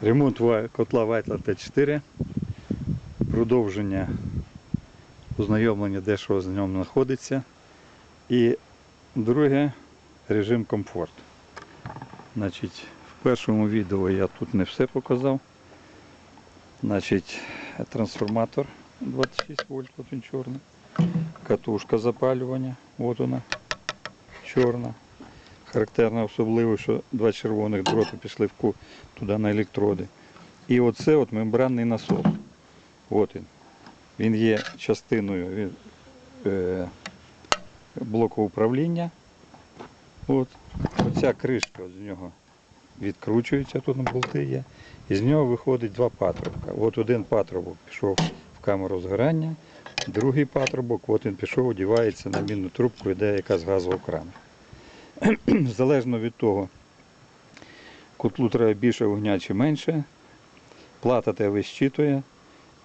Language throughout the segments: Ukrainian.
Ремонт котла Вайтла Т4. Продовження ознайомлення, де що з ньому знаходиться. І друге режим комфорт. Значить, в першому відео я тут не все показав. Значить, трансформатор 26 вольт, от він чорний. Катушка запалювання, от вона, чорна. Характерна особливо, що два червоних дроти пішли в ку туди на електроди. І оце от мембранний насос. От він. Він є частиною він, е, блоку управління. От. Оця кришка з нього відкручується, тут на болти є. І з нього виходить два патрубка. От один патрубок пішов в камеру згорання, другий патрубок, от він пішов, одівається на мінну трубку, йде якась газова крана. Залежно від того, котлу треба більше вогня чи менше, плата тебе вищитує,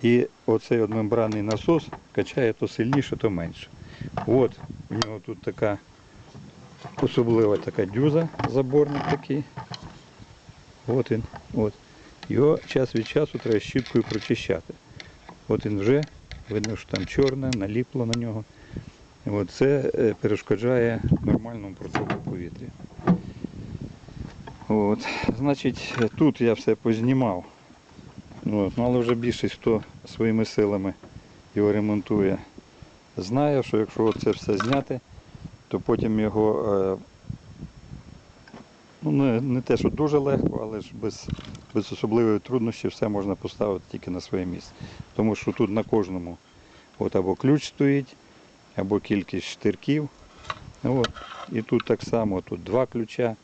і оцей от мембранний насос качає то сильніше, то менше. От у нього тут така особлива така дюза, заборник такий. От він. От. Його час від часу треба щіткою прочищати. От він вже, видно, що там чорне, наліпло на нього. Це е, перешкоджає нормальному протоку повітря. От. Значить, тут я все познімав. От. Ну, але вже більшість, хто своїми силами його ремонтує, знає, що якщо це все зняти, то потім його е, ну, не, не те, що дуже легко, але ж без, без особливої труднощі все можна поставити тільки на своє місце. Тому що тут на кожному от або ключ стоїть, або кількість штирків. От. І тут так само тут два ключа,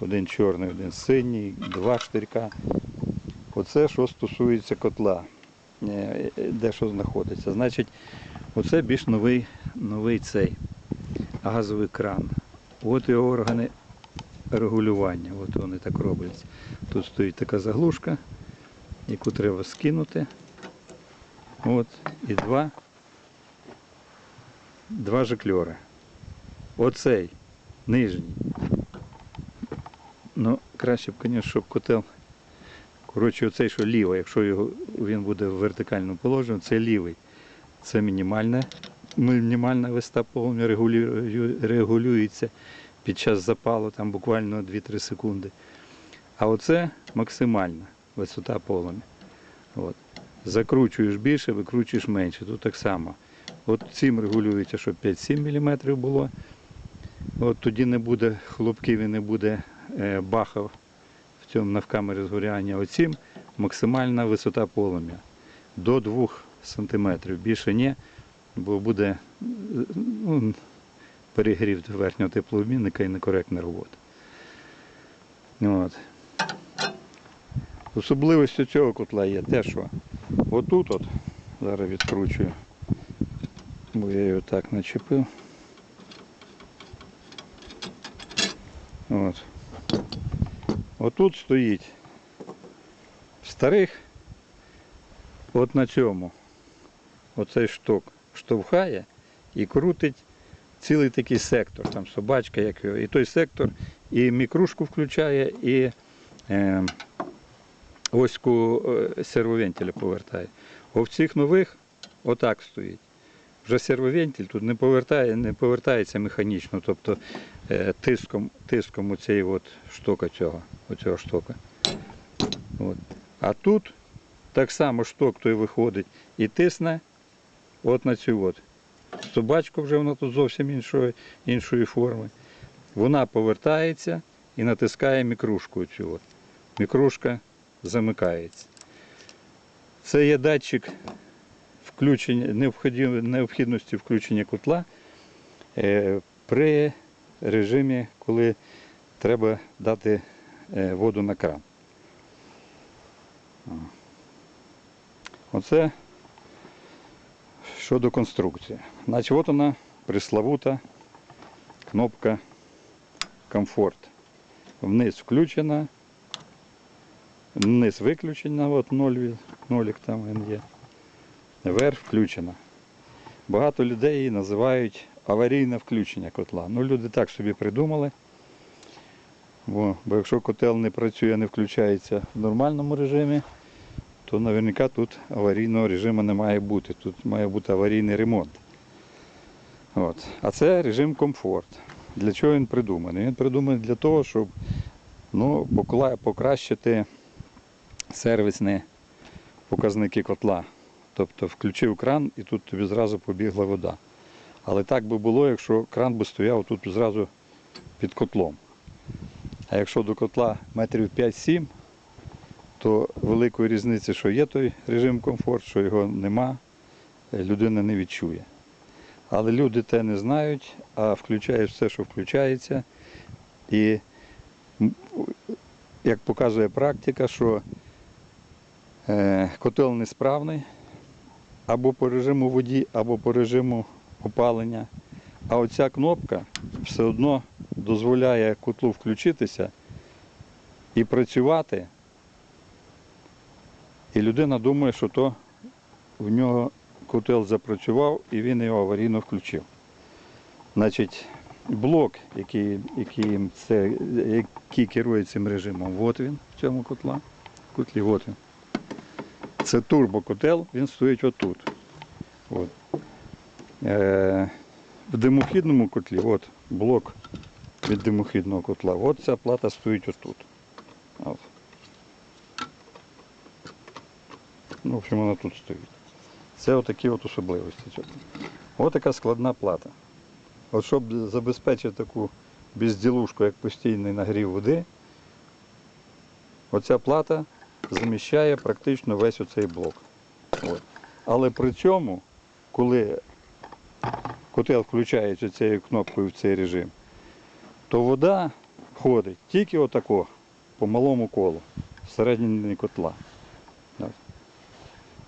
один чорний, один синій, два штирка. Оце що стосується котла, е, де що знаходиться. Значить, оце більш новий, новий цей газовий кран. От його органи регулювання. От вони так робляться. Тут стоїть така заглушка, яку треба скинути. От, і два, два жикльори. Оцей нижній. Ну, краще б, звісно, щоб котел. Коротше, оцей, що лівий, якщо його, він буде в вертикальному положенні, це лівий. Це мінімальна, мінімальна висота полум'я регулює- регулюється під час запалу, там буквально 2-3 секунди. А оце максимальна висота полум'я. Закручуєш більше, викручуєш менше. Тут так само. От цим регулюється, щоб 5-7 мм було. От тоді не буде хлопків і не буде е, бахав в цьому навкамері згоряння. Оцім максимальна висота полум'я до 2 см. Більше ні, бо буде ну, перегрів верхнього теплообмінника і некоректна робота. От. Особливістю цього котла є те, що отут от, зараз відкручую, бо я його так начепив. От. Отут стоїть старих, от на цьому, оцей шток штовхає і крутить цілий такий сектор, там собачка, як його. І той сектор і мікрушку включає, і е, оську е, сервовентиля повертає. А в цих нових отак стоїть. Вже сервовентиль тут не повертає, не повертається механічно, тобто е, тиском, тиском оцієї от штока цього, оцього штока. От. А тут так само шток той виходить і тисне от на цю от. Собачка вже вона тут зовсім іншої, іншої форми. Вона повертається і натискає мікрушку цю. От. Мікрушка замикається. Це є датчик включення, необхідності включення котла е, при режимі, коли треба дати е, воду на кран. Оце щодо конструкції. Значить, от вона приславута кнопка комфорт. Вниз включена, вниз виключена, от ноль, нолік там він є. Вверх включена. Багато людей її називають аварійне включення котла. Ну, люди так собі придумали. Бо, бо якщо котел не працює, не включається в нормальному режимі, то наверняка тут аварійного режиму не має бути. Тут має бути аварійний ремонт. От. А це режим комфорт. Для чого він придуманий? Він придуманий для того, щоб ну, покращити сервісні показники котла. Тобто включив кран і тут тобі зразу побігла вода. Але так би було, якщо кран би стояв тут зразу під котлом. А якщо до котла метрів 5-7, то великої різниці, що є той режим комфорт, що його нема, е, людина не відчує. Але люди те не знають, а включають все, що включається. І як показує практика, що е, котел несправний або по режиму воді, або по режиму опалення. А оця кнопка все одно дозволяє котлу включитися і працювати. І людина думає, що то в нього котел запрацював і він його аварійно включив. Значить, блок, який, який, це, який керує цим режимом, от він в цьому котла. котлі, от він. Це турбокотел, він стоїть отут. От. Е, в димохідному котлі, от блок від димохідного котла, от ця плата стоїть отут. От. Ну, в общем, вона тут стоїть. Це отакі от особливості. Ось така складна плата. От щоб забезпечити таку безділушку, як постійний нагрів води, оця плата заміщає практично весь оцей блок. От. Але при цьому, коли котел включається цією кнопкою в цей режим, то вода ходить тільки отако, по малому колу, всередині котла.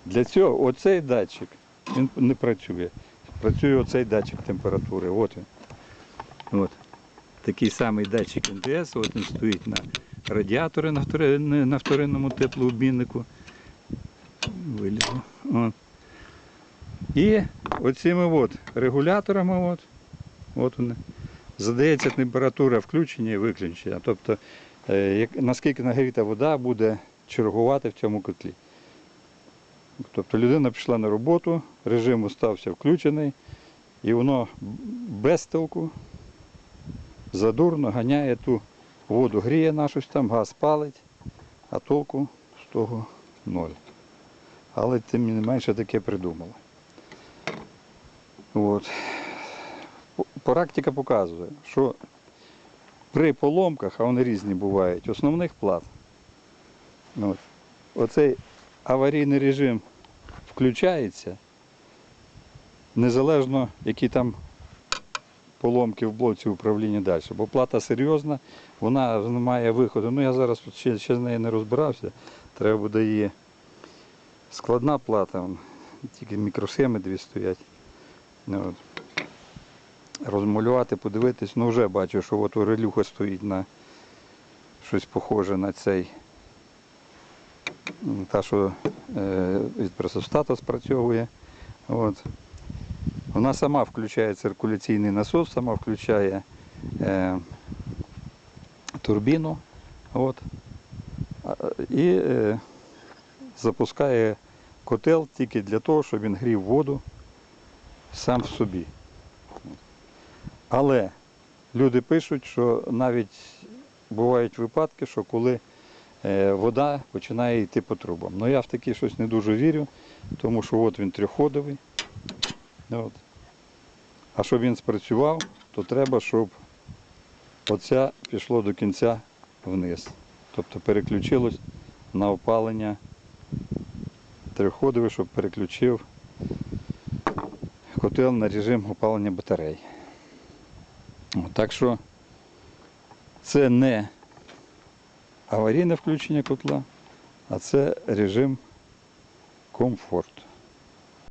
Для цього оцей датчик він не працює. Працює оцей датчик температури. От він. От. Такий самий датчик НТС, от він стоїть на радіаторі на, втори- на вторинному теплообміннику. Вилізло. От. І оцими от регуляторами, от, от вони, задається температура включення і виключення. Тобто, е, як, наскільки нагріта вода буде чергувати в цьому котлі. Тобто людина пішла на роботу, режим остався включений, і воно без толку задурно ганяє ту воду, гріє на щось там, газ палить, а толку з того ноль. Але тим не менше таке придумали. От. Практика показує, що при поломках, а вони різні бувають, основних плат, от, оцей аварійний режим включається, незалежно, які там поломки в блоці управління далі. Бо плата серйозна, вона не має виходу. Ну я зараз ще, ще з нею не розбирався. Треба буде її складна плата, тільки мікросхеми дві стоять. Ну. Розмалювати, подивитись, ну вже бачу, що от релюха стоїть на щось похоже на цей. Та, що е, від пресостату спрацьовує. От. Вона сама включає циркуляційний насос, сама включає е, турбіну от, і е, запускає котел тільки для того, щоб він грів воду сам в собі. Але люди пишуть, що навіть бувають випадки, що коли е, вода починає йти по трубам. Ну я в таке щось не дуже вірю, тому що от він трьохходовий. От. А щоб він спрацював, то треба, щоб оця пішло до кінця вниз. Тобто переключилось на опалення трьохходовий, щоб переключив котел на режим опалення батарей. Так що це не аварійне включення котла, а це режим комфорт.